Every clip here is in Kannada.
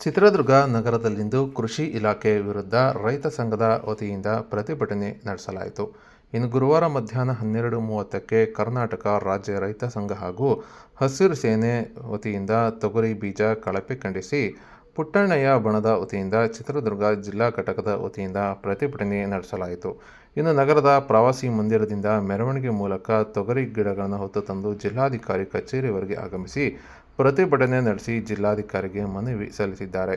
ಚಿತ್ರದುರ್ಗ ನಗರದಲ್ಲಿಂದು ಕೃಷಿ ಇಲಾಖೆ ವಿರುದ್ಧ ರೈತ ಸಂಘದ ವತಿಯಿಂದ ಪ್ರತಿಭಟನೆ ನಡೆಸಲಾಯಿತು. ಇನ್ನು ಗುರುವಾರ ಮಧ್ಯಾಹ್ನ ಹನ್ನೆರಡು ಮೂವತ್ತಕ್ಕೆ ಕರ್ನಾಟಕ ರಾಜ್ಯ ರೈತ ಸಂಘ ಹಾಗೂ ಹಸಿರು ಸೇನೆ ವತಿಯಿಂದ ತೊಗರಿ ಬೀಜ ಕಳಪೆ ಖಂಡಿಸಿ ಪುಟ್ಟಣ್ಣಯ್ಯ ಬಣದ ವತಿಯಿಂದ ಚಿತ್ರದುರ್ಗ ಜಿಲ್ಲಾ ಘಟಕದ ವತಿಯಿಂದ ಪ್ರತಿಭಟನೆ ನಡೆಸಲಾಯಿತು. ಇನ್ನು ನಗರದ ಪ್ರವಾಸಿ ಮಂದಿರದಿಂದ ಮೆರವಣಿಗೆ ಮೂಲಕ ತೊಗರಿ ಗಿಡಗಳನ್ನು ಹೊತ್ತು ತಂದು ಜಿಲ್ಲಾಧಿಕಾರಿ ಕಚೇರಿವರೆಗೆ ಆಗಮಿಸಿ ಪ್ರತಿಭಟನೆ ನಡೆಸಿ ಜಿಲ್ಲಾಧಿಕಾರಿಗೆ ಮನವಿ ಸಲ್ಲಿಸಿದ್ದಾರೆ.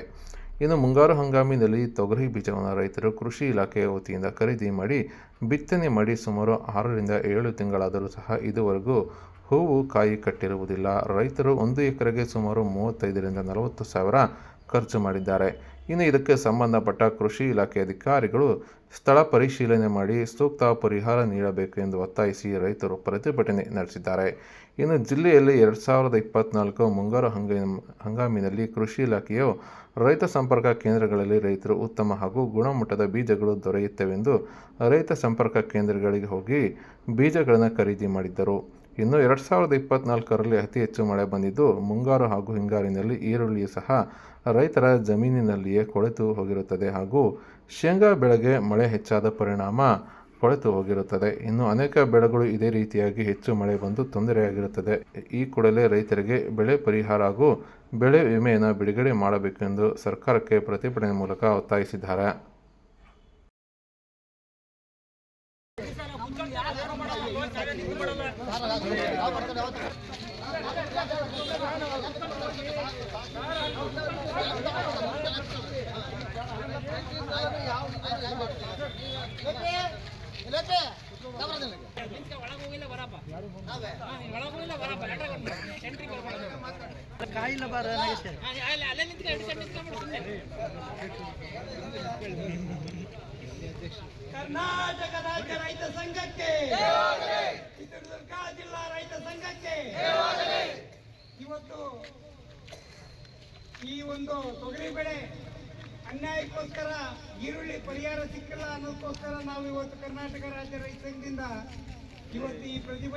ಇನ್ನು ಮುಂಗಾರು ಹಂಗಾಮಿನಲ್ಲಿ ತೊಗರಿ ಬೀಜವನ್ನು ರೈತರು ಕೃಷಿ ಇಲಾಖೆಯ ವತಿಯಿಂದ ಖರೀದಿ ಮಾಡಿ, ಬಿತ್ತನೆ ಮಾಡಿ ಸುಮಾರು ಆರರಿಂದ ಏಳು ತಿಂಗಳಾದರೂ ಸಹ ಇದುವರೆಗೂ ಹೂವು ಕಾಯಿ ಕಟ್ಟಿರುವುದಿಲ್ಲ. ರೈತರು ಒಂದು ಎಕರೆಗೆ ಸುಮಾರು ಮೂವತ್ತೈದರಿಂದ ನಲವತ್ತು ಸಾವಿರ ಖರ್ಚು ಮಾಡಿದ್ದಾರೆ. ಇನ್ನು ಇದಕ್ಕೆ ಸಂಬಂಧಪಟ್ಟ ಕೃಷಿ ಇಲಾಖೆ ಅಧಿಕಾರಿಗಳು ಸ್ಥಳ ಪರಿಶೀಲನೆ ಮಾಡಿ ಸೂಕ್ತ ಪರಿಹಾರ ನೀಡಬೇಕು ಎಂದು ಒತ್ತಾಯಿಸಿ ರೈತರು ಪ್ರತಿಭಟನೆ ನಡೆಸಿದ್ದಾರೆ. ಇನ್ನು ಜಿಲ್ಲೆಯಲ್ಲಿ ಎರಡು ಸಾವಿರದ ಇಪ್ಪತ್ನಾಲ್ಕು ಮುಂಗಾರು ಹಂಗ ಹಂಗಾಮಿನಲ್ಲಿ ಕೃಷಿ ಇಲಾಖೆಯು ರೈತ ಸಂಪರ್ಕ ಕೇಂದ್ರಗಳಲ್ಲಿ ರೈತರು ಉತ್ತಮ ಹಾಗೂ ಗುಣಮಟ್ಟದ ಬೀಜಗಳು ದೊರೆಯುತ್ತವೆಂದು ರೈತ ಸಂಪರ್ಕ ಕೇಂದ್ರಗಳಿಗೆ ಹೋಗಿ ಬೀಜಗಳನ್ನು ಖರೀದಿ ಮಾಡಿದ್ದರು. ಇನ್ನು ಎರಡು ಸಾವಿರದ ಇಪ್ಪತ್ನಾಲ್ಕರಲ್ಲಿ ಅತಿ ಹೆಚ್ಚು ಮಳೆ ಬಂದಿದ್ದು ಮುಂಗಾರು ಹಾಗೂ ಹಿಂಗಾರಿನಲ್ಲಿ ಈರುಳ್ಳಿಯು ಸಹ ರೈತರ ಜಮೀನಿನಲ್ಲಿಯೇ ಕೊಳೆತು ಹೋಗಿರುತ್ತದೆ ಹಾಗೂ ಶೇಂಗಾ ಬೆಳೆಗೆ ಮಳೆ ಹೆಚ್ಚಾದ ಪರಿಣಾಮ ಕೊಳೆತು ಹೋಗಿರುತ್ತದೆ. ಇನ್ನು ಅನೇಕ ಬೆಳೆಗಳು ಇದೇ ರೀತಿಯಾಗಿ ಹೆಚ್ಚು ಮಳೆ ಬಂದು ತೊಂದರೆಯಾಗಿರುತ್ತದೆ. ಈ ಕೂಡಲೇ ರೈತರಿಗೆ ಬೆಳೆ ಪರಿಹಾರ ಹಾಗೂ ಬೆಳೆ ವಿಮೆಯನ್ನು ಬಿಡುಗಡೆ ಮಾಡಬೇಕೆಂದು ಸರ್ಕಾರಕ್ಕೆ ಪ್ರತಿಭಟನೆ ಮೂಲಕ ಒತ್ತಾಯಿಸಿದ್ದಾರೆ. ಕಾಯಿಲ್ಲ ಬಾರ ನಾಗೇಶ್ ಕರ್ನಾಟಕ ರಾಜ್ಯ ರೈತ ಸಂಘಕ್ಕೆ. ಚಿತ್ರದುರ್ಗ ಜಿಲ್ಲಾ ರೈತ ಸಂಘಕ್ಕೆ. ಇವತ್ತು ಈ ಒಂದು ತೊಗರಿ ಬೆಳೆ ಅನ್ಯಾಯಕ್ಕೋಸ್ಕರ ಈರುಳ್ಳಿ ಪರಿಹಾರ ಸಿಕ್ಕಿಲ್ಲ ಅನ್ನೋದಕ್ಕೋಸ್ಕರ ನಾವು ಇವತ್ತು ಕರ್ನಾಟಕ ರಾಜ್ಯ ರೈತ ಸಂಘದಿಂದ ಇವತ್ತು ಈ ಪ್ರತಿಭಟನೆ